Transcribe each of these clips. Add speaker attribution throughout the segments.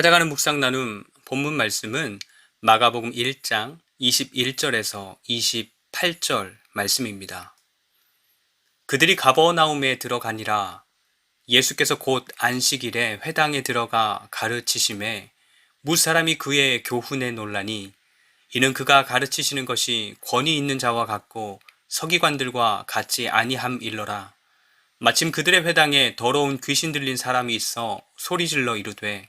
Speaker 1: 찾아가는 묵상 나눔 본문 말씀은 마가복음 1장 21절에서 28절 말씀입니다. 그들이 가버나움에 들어가니라 예수께서 곧 안식일에 회당에 들어가 가르치심에 무사람이 그의 교훈에 논라니 이는 그가 가르치시는 것이 권위 있는 자와 같고 서기관들과 같지 아니함 일러라 마침 그들의 회당에 더러운 귀신 들린 사람이 있어 소리질러 이르되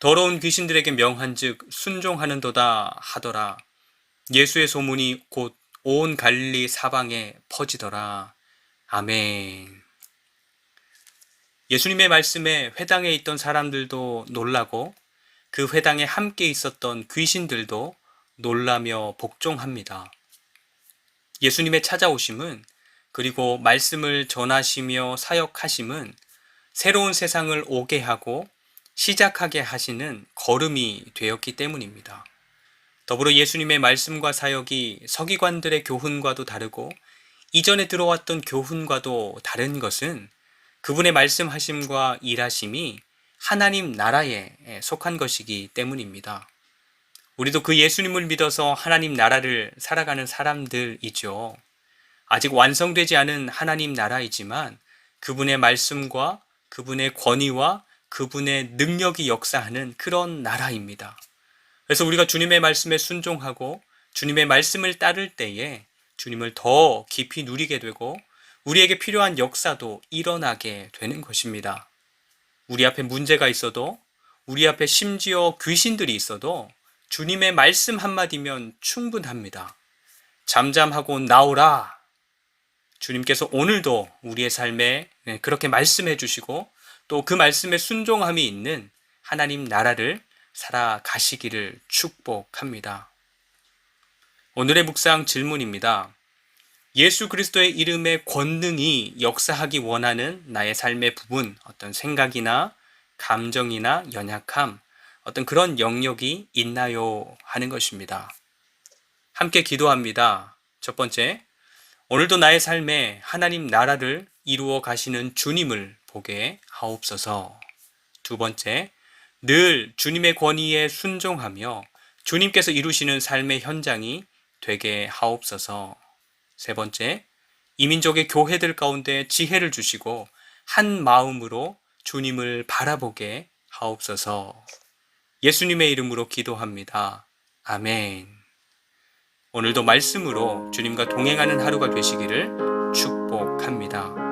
Speaker 1: 더러운 귀신들에게 명한즉 순종하는도다 하더라. 예수의 소문이 곧 온 갈릴리 사방에 퍼지더라. 아멘. 예수님의 말씀에 회당에 있던 사람들도 놀라고 그 회당에 함께 있었던 귀신들도 놀라며 복종합니다. 예수님의 찾아오심은 그리고 말씀을 전하시며 사역하심은 새로운 세상을 오게 하고 시작하게 하시는 걸음이 되었기 때문입니다. 더불어 예수님의 말씀과 사역이 서기관들의 교훈과도 다르고 이전에 들어왔던 교훈과도 다른 것은 그분의 말씀하심과 일하심이 하나님 나라에 속한 것이기 때문입니다. 우리도 그 예수님을 믿어서 하나님 나라를 살아가는 사람들이죠. 아직 완성되지 않은 하나님 나라이지만 그분의 말씀과 그분의 권위와 그분의 능력이 역사하는 그런 나라입니다. 그래서 우리가 주님의 말씀에 순종하고 주님의 말씀을 따를 때에 주님을 더 깊이 누리게 되고 우리에게 필요한 역사도 일어나게 되는 것입니다. 우리 앞에 문제가 있어도 우리 앞에 심지어 귀신들이 있어도 주님의 말씀 한마디면 충분합니다. 잠잠하고 나오라. 주님께서 오늘도 우리의 삶에 그렇게 말씀해 주시고 또 그 말씀에 순종함이 있는 하나님 나라를 살아가시기를 축복합니다. 오늘의 묵상 질문입니다. 예수 그리스도의 이름의 권능이 역사하기 원하는 나의 삶의 부분, 어떤 생각이나 감정이나 연약함, 어떤 그런 영역이 있나요? 하는 것입니다. 함께 기도합니다. 첫 번째, 오늘도 나의 삶에 하나님 나라를 이루어 가시는 주님을 보게 하옵소서. 두 번째, 늘 주님의 권위에 순종하며 주님께서 이루시는 삶의 현장이 되게 하옵소서. 세 번째, 이민족의 교회들 가운데 지혜를 주시고 한 마음으로 주님을 바라보게 하옵소서. 예수님의 이름으로 기도합니다. 아멘. 오늘도 말씀으로 주님과 동행하는 하루가 되시기를 축복합니다.